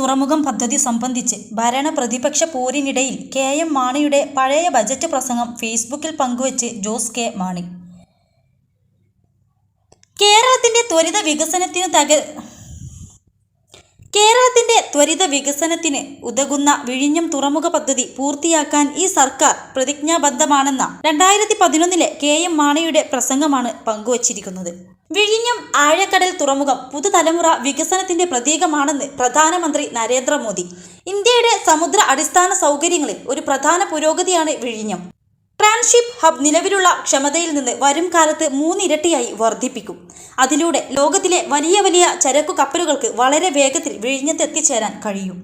തുറമുഖം പദ്ധതി സംബന്ധിച്ച് ഭരണ പ്രതിപക്ഷ പോരിനിടയിൽ കെ എം മാണിയുടെ പഴയ ബജറ്റ് പ്രസംഗം ഫേസ്ബുക്കിൽ പങ്കുവച്ച് ജോസ് കെ മാണി. കേരളത്തിന്റെ ത്വരിത വികസനത്തിന് തക കേരളത്തിന്റെ ത്വരിത വികസനത്തിന് ഉതകുന്ന വിഴിഞ്ഞം തുറമുഖ പദ്ധതി പൂർത്തിയാക്കാൻ ഈ സർക്കാർ പ്രതിജ്ഞാബദ്ധമാണെന്ന രണ്ടായിരത്തി പതിനൊന്നിലെ കെ എം മാണിയുടെ പ്രസംഗമാണ് പങ്കുവച്ചിരിക്കുന്നത്. വിഴിഞ്ഞം ആഴക്കടൽ തുറമുഖം പുതുതലമുറ വികസനത്തിന്റെ പ്രതീകമാണെന്ന് പ്രധാനമന്ത്രി നരേന്ദ്രമോദി. ഇന്ത്യയുടെ സമുദ്ര അടിസ്ഥാന സൗകര്യങ്ങളിൽ ഒരു പ്രധാന പുരോഗതിയാണ് വിഴിഞ്ഞം. ട്രാൻഷിപ്പ് ഹബ് നിലവിലുള്ള ക്ഷമതയിൽ നിന്ന് വരും കാലത്ത് മൂന്നിരട്ടിയായി വർദ്ധിപ്പിക്കും. അതിലൂടെ ലോകത്തിലെ വലിയ വലിയ ചരക്കു കപ്പലുകൾക്ക് വളരെ വേഗത്തിൽ വിഴിഞ്ഞത്തെത്തിച്ചേരാൻ കഴിയും.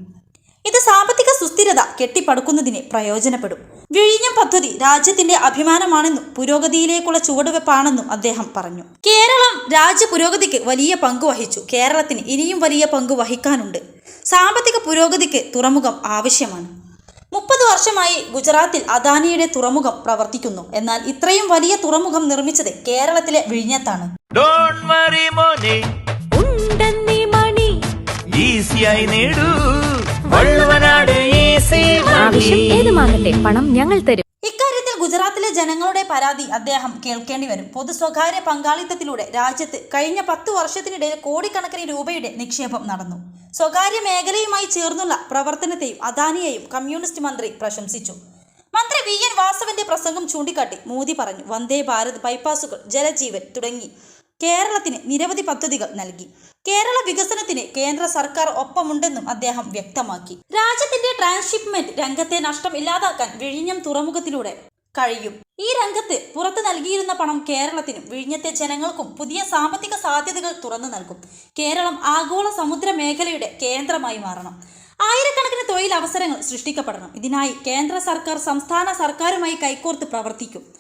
ഇത് സാമ്പത്തിക സുസ്ഥിരത കെട്ടിപ്പടുക്കുന്നതിന് പ്രയോജനപ്പെടും. വിഴിഞ്ഞം പദ്ധതി രാജ്യത്തിന്റെ അഭിമാനമാണെന്നും പുരോഗതിയിലേക്കുള്ള ചുവടുവെപ്പാണെന്നും അദ്ദേഹം പറഞ്ഞു. കേരളം രാജ്യ പുരോഗതിക്ക് വലിയ പങ്ക് വഹിച്ചു. കേരളത്തിന് ഇനിയും വലിയ പങ്ക് വഹിക്കാനുണ്ട്. സാമ്പത്തിക പുരോഗതിക്ക് തുറമുഖം ആവശ്യമാണ്. മുപ്പത് വർഷമായി ഗുജറാത്തിൽ അദാനിയുടെ തുറമുഖം പ്രവർത്തിക്കുന്നു. എന്നാൽ ഇത്രയും വലിയ തുറമുഖം നിർമ്മിച്ചത് കേരളത്തിലെ വിഴിഞ്ഞത്താണ്. ഡോണ്ട് വറി മോനെ. ഉണ്ടെന്നീ മണി. ഈസിയായി നേടൂ. വള്ളുവനാട് ഈസി ആവശ്യം ഏതുമാകട്ടെ പണം ഞങ്ങൾ തരും. ഇക്കാര്യത്തിൽ ഗുജറാത്തിലെ ജനങ്ങളുടെ പരാതി അദ്ദേഹം കേൾക്കേണ്ടി വരും. പൊതു സ്വകാര്യ പങ്കാളിത്തത്തിലൂടെ രാജ്യത്ത് കഴിഞ്ഞ പത്ത് വർഷത്തിനിടയിൽ കോടിക്കണക്കിന് രൂപയുടെ നിക്ഷേപം നടന്നു. സ്വകാര്യ മേഖലയുമായി ചേർന്നുള്ള പ്രവർത്തനത്തെയും അദാനിയെയും കമ്മ്യൂണിസ്റ്റ് മന്ത്രി പ്രശംസിച്ചു. മന്ത്രി വി. എൻ. വാസവന്റെ പ്രസംഗം ചൂണ്ടിക്കാട്ടി മോദി പറഞ്ഞു വന്ദേ ഭാരത് ബൈപ്പാസുകൾ ജലജീവൻ തുടങ്ങി. കേരളത്തിന് നിരവധി പദ്ധതികൾ നൽകി. കേരള വികസനത്തിന് കേന്ദ്ര സർക്കാർ ഒപ്പമുണ്ടെന്നും അദ്ദേഹം വ്യക്തമാക്കി. രാജ്യത്തിന്റെ ട്രാൻസ്ഷിപ്മെന്റ് രംഗത്തെ നഷ്ടം ഇല്ലാതാക്കാൻ വിഴിഞ്ഞം തുറമുഖത്തിലൂടെ കഴിയും. ഈ രംഗത്ത് പുറത്ത് നൽകിയിരുന്ന പണം കേരളത്തിനും വിഴിഞ്ഞത്തെ ജനങ്ങൾക്കും പുതിയ സാമ്പത്തിക സാധ്യതകൾ തുറന്നു നൽകും. കേരളം ആഗോള സമുദ്ര മേഖലയുടെ കേന്ദ്രമായി മാറണം. ആയിരക്കണക്കിന് തൊഴിലവസരങ്ങൾ സൃഷ്ടിക്കപ്പെടണം. ഇതിനായി കേന്ദ്ര സർക്കാർ സംസ്ഥാന സർക്കാരുമായി കൈകോർത്ത് പ്രവർത്തിക്കും.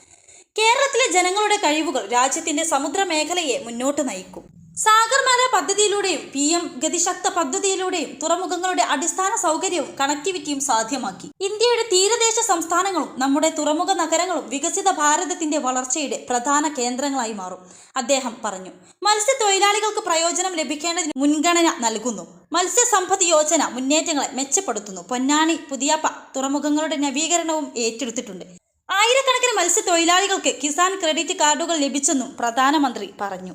കേരളത്തിലെ ജനങ്ങളുടെ കഴിവുകൾ രാജ്യത്തിന്റെ സമുദ്ര മേഖലയെ മുന്നോട്ട് നയിക്കും. സാഗർമാല പദ്ധതിയിലൂടെയും പി എം ഗതിശക്ത പദ്ധതിയിലൂടെയും തുറമുഖങ്ങളുടെ അടിസ്ഥാന സൗകര്യവും കണക്ടിവിറ്റിയും സാധ്യമാക്കി. ഇന്ത്യയുടെ തീരദേശ സംസ്ഥാനങ്ങളും നമ്മുടെ തുറമുഖ നഗരങ്ങളും വികസിത ഭാരതത്തിന്റെ വളർച്ചയുടെ പ്രധാന കേന്ദ്രങ്ങളായി മാറും അദ്ദേഹം പറഞ്ഞു. മത്സ്യത്തൊഴിലാളികൾക്ക് പ്രയോജനം ലഭിക്കേണ്ടതിന് മുൻഗണന നൽകുന്നു. മത്സ്യസമ്പദ് യോജന മുന്നേറ്റങ്ങളെ മെച്ചപ്പെടുത്തുന്നു. പൊന്നാനി പുതിയപ്പ തുറമുഖങ്ങളുടെ നവീകരണവും ഏറ്റെടുത്തിട്ടുണ്ട്. ആയിരക്കണക്കിന് മത്സ്യത്തൊഴിലാളികൾക്ക് കിസാൻ ക്രെഡിറ്റ് കാർഡുകൾ ലഭിച്ചെന്നും പ്രധാനമന്ത്രി പറഞ്ഞു.